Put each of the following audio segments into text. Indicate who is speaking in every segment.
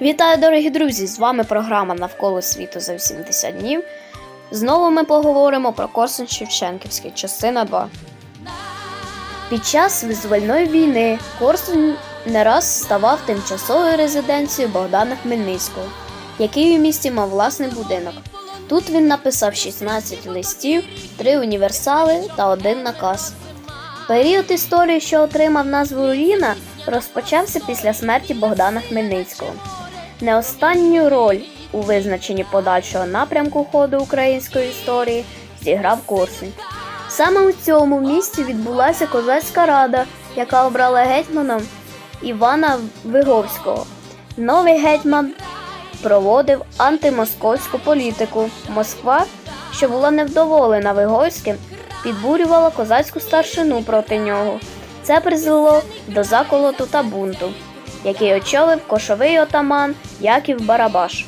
Speaker 1: Вітаю, дорогі друзі! З вами програма Навколо світу за 80 днів. Знову ми поговоримо про Корсунь Шевченківський, частина 2. Під час визвольної війни Корсунь не раз ставав тимчасовою резиденцією Богдана Хмельницького, який у місті мав власний будинок. Тут він написав 16 листів, 3 універсали та один наказ. Період історії, що отримав назву Руїна, розпочався після смерті Богдана Хмельницького. Не останню роль у визначенні подальшого напрямку ходу української історії зіграв Корсунь. Саме у цьому місті відбулася козацька рада, яка обрала гетьманом Івана Виговського. Новий гетьман проводив антимосковську політику. Москва, що була невдоволена Виговським, підбурювала козацьку старшину проти нього. Це призвело до заколоту та бунту, який очолив кошовий отаман Яків Барабаш.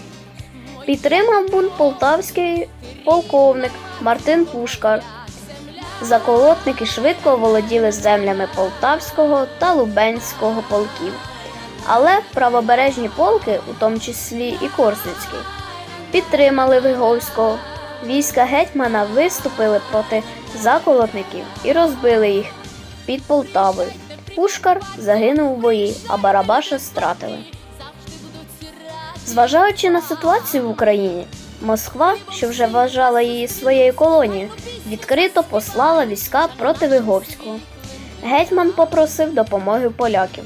Speaker 1: Підтримав бунт полтавський полковник Мартин Пушкар. Заколотники швидко оволоділи землями Полтавського та Лубенського полків. Але правобережні полки, у тому числі і Корсунський, підтримали Виговського. Війська гетьмана виступили проти заколотників і розбили їх під Полтавою. Пушкар загинув у бої, а Барабаша стратили. Зважаючи на ситуацію в Україні, Москва, що вже вважала її своєю колонією, відкрито послала війська проти Виговського. Гетьман попросив допомоги поляків.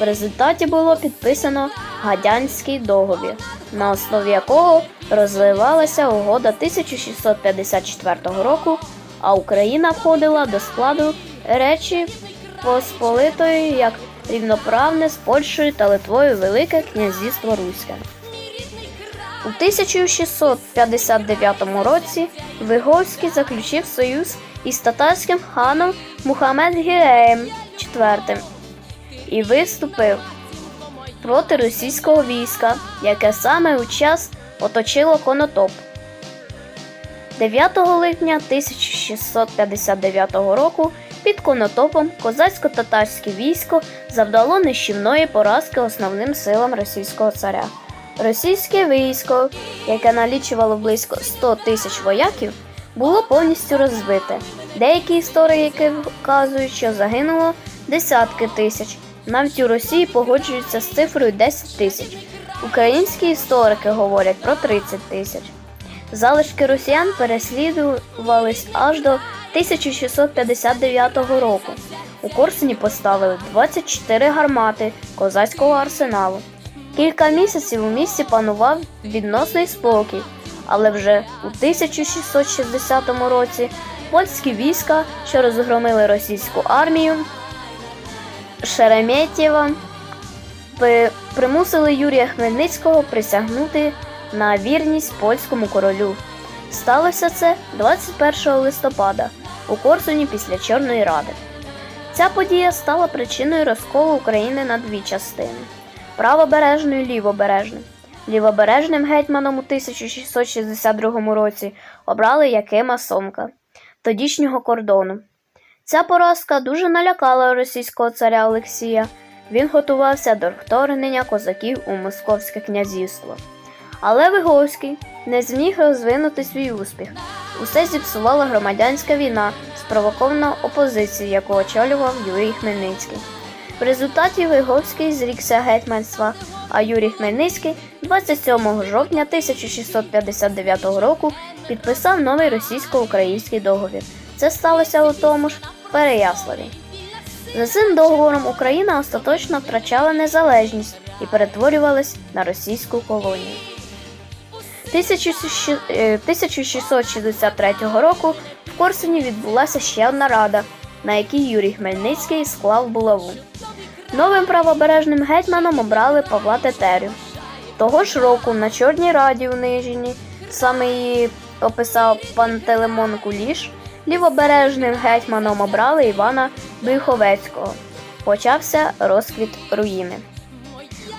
Speaker 1: В результаті було підписано Гадянський договір, на основі якого розвивалася угода 1654 року, а Україна входила до складу Речі Посполитої як рівноправне з Польщею та Литвою Велике князівство Руське. У 1659 році Виговський заключив союз із татарським ханом Мухаммед Гіреєм IV і виступив проти російського війська, яке саме у час оточило Конотоп. 9 липня 1659 року під Конотопом козацько-татарське військо завдало нищівної поразки основним силам російського царя. Російське військо, яке налічувало близько 100 тисяч вояків, було повністю розбите. Деякі історики вказують, що загинуло десятки тисяч. Навіть у Росії погоджуються з цифрою 10 тисяч. Українські історики говорять про 30 тисяч. Залишки росіян переслідувались аж до 1659 року. У Корсуні поставили 24 гармати козацького арсеналу. Кілька місяців у місті панував відносний спокій, але вже у 1660 році польські війська, що розгромили російську армію Шереметєва, примусили Юрія Хмельницького присягнути на вірність польському королю. Сталося це 21 листопада у Корсуні після Чорної Ради. Ця подія стала причиною розколу України на дві частини правобережну і лівобережну. Лівобережним гетьманом у 1662 році обрали Якима Сомка, тодішнього кордону. Ця поразка дуже налякала російського царя Олексія. Він готувався до вторгнення козаків у Московське князівство. Але Виговський не зміг розвинути свій успіх. Усе зіпсувала громадянська війна, спровокована опозицією, яку очолював Юрій Хмельницький. В результаті Виговський зрікся гетьманства, а Юрій Хмельницький 27 жовтня 1659 року підписав новий російсько-український договір. Це сталося у тому ж Переяславі. За цим договором Україна остаточно втрачала незалежність і перетворювалась на російську колонію. 1663 року в Корсуні відбулася ще одна рада, на якій Юрій Хмельницький склав булаву. Новим правобережним гетьманом обрали Павла Тетерю. Того ж року на Чорній Раді у Нижині, саме її описав Пантелеймон Куліш, лівобережним гетьманом обрали Івана Биховецького. Почався розквіт руїни.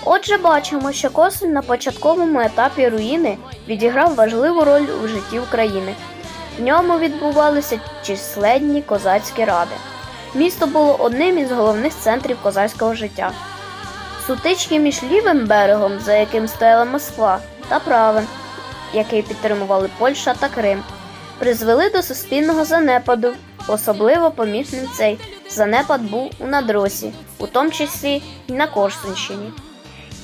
Speaker 1: Отже, бачимо, що Косин на початковому етапі руїни відіграв важливу роль у житті України. В ньому відбувалися численні козацькі ради. Місто було одним із головних центрів козацького життя. Сутички між лівим берегом, за яким стояла Москва, та правим, який підтримували Польща та Крим, призвели до суспільного занепаду. Особливо помітним цей занепад був у надросі, у тому числі й на Корсунщині.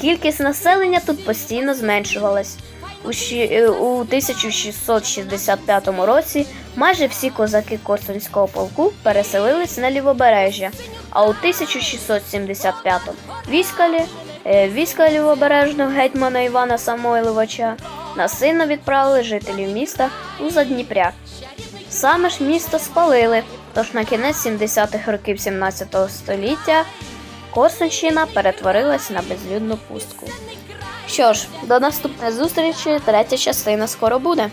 Speaker 1: Кількість населення тут постійно зменшувалась. У, щі- е, у 1665 році майже всі козаки Корсунського полку переселились на лівобережжя, а у 1675 війська, е, війська лівобережного гетьмана Івана Самойловича насильно відправили жителів міста у Задніпряк. Саме ж місто спалили, тож на кінець 70-х років 17 століття Корсунщина перетворилась на безлюдну пустку. Що ж, до наступної зустрічі, третя частина скоро буде.